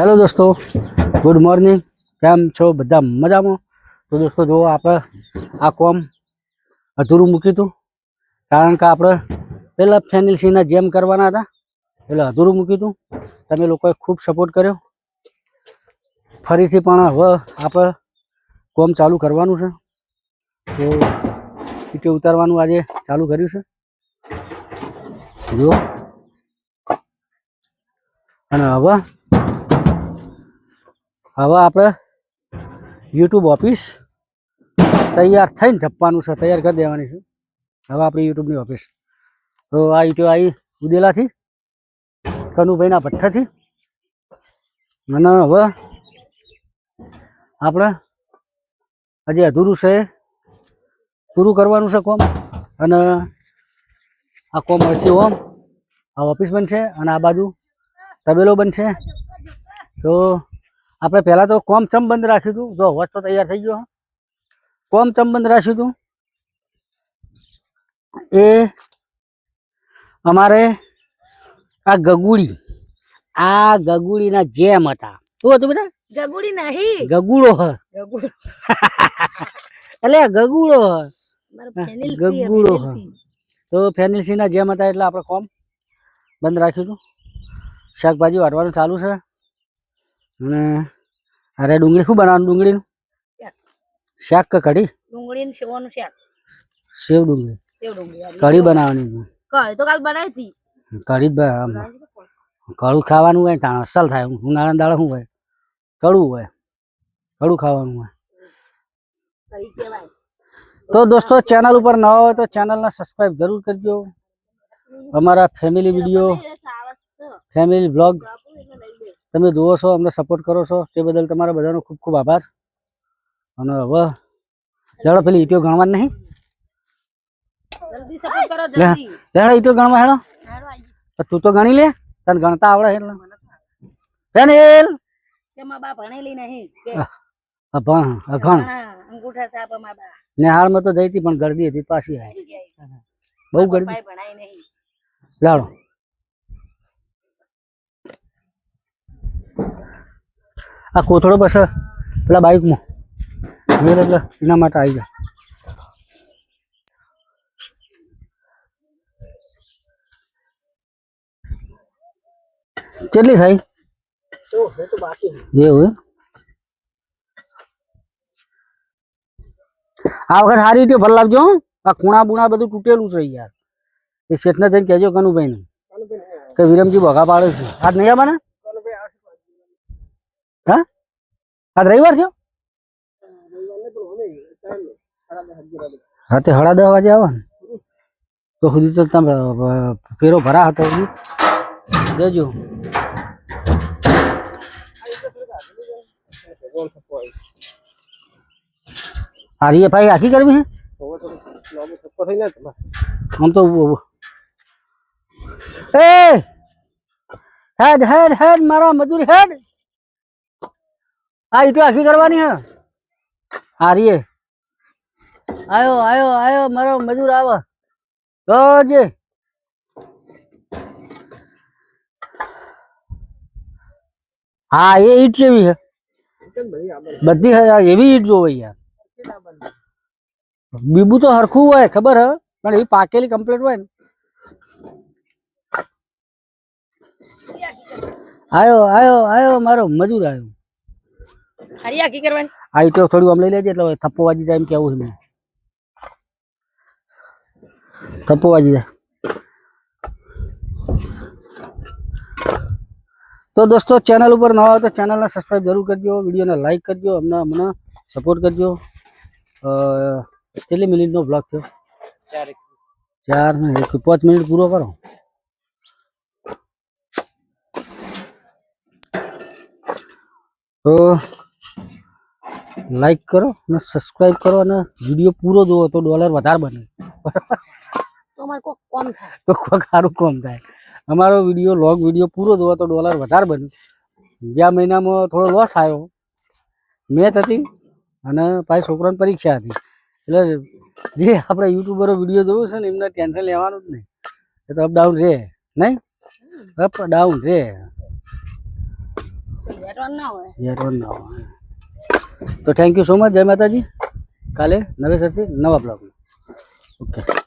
Hello દોસ્તો, good morning. કેમ છો? બધા મજામાં? તો દોસ્તો, જુઓ આપણે આ કોમ અધૂરું મૂક્યું હતું. કારણ કે આપણે પહેલાં ફેનિલસીના જેમ કરવાના હતા, એટલે અધૂરું મૂક્યું હતું. તમે લોકોએ ખૂબ સપોર્ટ કર્યો. ફરીથી પણ હવે આપણે કોમ ચાલુ કરવાનું છે. તો ઈટે ઉતારવાનું આજે ચાલુ કર્યું છે. જુઓ. અને હવે હવે આપણે યુટ્યુબ ઓફિસ તૈયાર થઈને જપવાનું છે, તૈયાર કરી દેવાની છે. હવે આપણી યુટ્યુબની ઓફિસ તો આ યુટ્યુબ આવી ઉદેલાથી, કનુભાઈના ભઠ્ઠાથી. અને હવે આપણે હજી અધૂરું છે, પૂરું કરવાનું છે કોમ. અને આ કોમ અહીંથી ઓમ, આ ઓફિસ બનશે અને આ બાજુ તબેલો બનશે. તો આપણે પહેલાં તો કોમ ચમ બંધ રાખ્યું હતું. જો વસ્તુ તૈયાર થઈ ગયો. કોમ ચમ બંધ રાખ્યું હતું. એ અમારે આ ગગુડી આ ગગુડીના જેમ હતા. શું હતું બધા ગગુડી નહીં. ગગુડો હ. ગગુડ. એટલે ગગુડો હ. ગગુડો હા. તો ફેનિલસીના જેમ હતા એટલે આપણે કોમ બંધ રાખ્યું હતું. શાકભાજી વાટવાનું ચાલુ છે. અને અરે ડુંગળી શું બનાવવાનું ડુંગળીનું? શાક. કે કઢી? ડુંગળી ને સેવાનું શાક? સેવ ડુંગળી. સેવ ડુંગળી કઢી બનાવવાની કઢી તો કાલ બનાવી હતી. કઢી જ કડું ખાવાનું હોય તાણ અસલ થાય. ઉનાળા દાળ શું હોય? કડું હોય. કડું ખાવાનું હોય. તો દોસ્તો ચેનલ ઉપર ન હોય તો ચેનલને સબસ્ક્રાઈબ જરૂર કરજો. અમારા ફેમિલી વીડિયો ફેમિલી બ્લોગ તમે જુઓ છો અમને સપોર્ટ કરો છો તે બદલ તમારા બધાનો ખૂબ ખૂબ આભાર. અને હવે લેડો પેલી ઈટીઓ ગણવાની નહીં? લેડો ઈટીઓ ગણવા હેડો. તો તું ગણી લે તને ગણતા આવડે ભણેલી નહીં અભણ અઘણ હા, અંગૂઠા સાપમાં બા. ને હાલમાં તો જઈ હતી પણ ગરબી હતી પાછી આવી. બહુ ગરબી. લાડો. આ કોથળો બસ પેલા બાઈકમાં. મેળ એટલે એના માટે આવી જાય કેટલી થઈ એવું એમ? આ વખત સારી રીતે ભર લાવજો હો. આ ખૂણા બુણા બધું તૂટેલું છે યાર. એ શેઠને જઈને કહેજો કનુભાઈ ને કે વિરમજી બગા પાડે છે. આજ નહીં આવવાના હા આજ રવિવાર થયો? હા, તે હડા દસ વાગે આવો ને. તો સુધી તો તમે ફેરો ભરા હતો જજો. હારી એ ભાઈ આખી કરવી છે આમ તો એ! હેડ હેડ હેડ, મારા મજૂર, હેડ! આ ઈટો આખી કરવાની હે. હારીએ આયો આયો આયો મારો મજૂર આવો. જોજે હા એ ઈટ કેવી હે. બધી હે, એવી ઈટ જોવે યાર. બીબુ તો હરખું હોય ખબર હે? પણ એવી પાકેલી કમ્પ્લીટ હોય ને. આયો આયો આયો મારો મજૂર આયો હારી આખી કરવાની આ ઈટો થોડું આમ લઈ લેજે એટલે થપ્પો વાજી જાય એમ કેવું છે મેં. થપ્પો વાજી જાય. તો દોસ્તો ચેનલ ઉપર નવા હોય તો ચેનલને સબસ્ક્રાઈબ જરૂર કરજો વિડીયોને લાઈક કરજો અમને અમને સપોર્ટ કરજો. અ, કેટલી મિનિટનો બ્લોગ થયો? ચાર ને એક પાંચ મિનિટ પૂરો કરો. તો લાઈક કરો અને સબસ્ક્રાઇબ કરો અને વીડિયો પૂરો જોવો તો ડોલર વધારે બને. તો અમારે કોક કોમ થાય. તો કોઈ સારું કામ થાય. અમારો વીડિયો લોંગ વીડિયો પૂરો જોવો તો ડોલર વધારે બને. જ્યાં મહિનામાં થોડો લોસ આવ્યો. મેચ હતી અને પાછી છોકરાની પરીક્ષા હતી. એટલે જે આપણે યુટ્યુબરો વીડિયો જોવું છે ને એમને ટેન્શન લેવાનું જ નહીં. એ તો અપડાઉન રહે નહીં? અપ ડાઉન રહે ના હોય. યાર ના હોય. તો થેન્ક યુ સો મચ જય માતાજી. કાલે નવેસરથી નવા બ્લોગમાં. ઓકે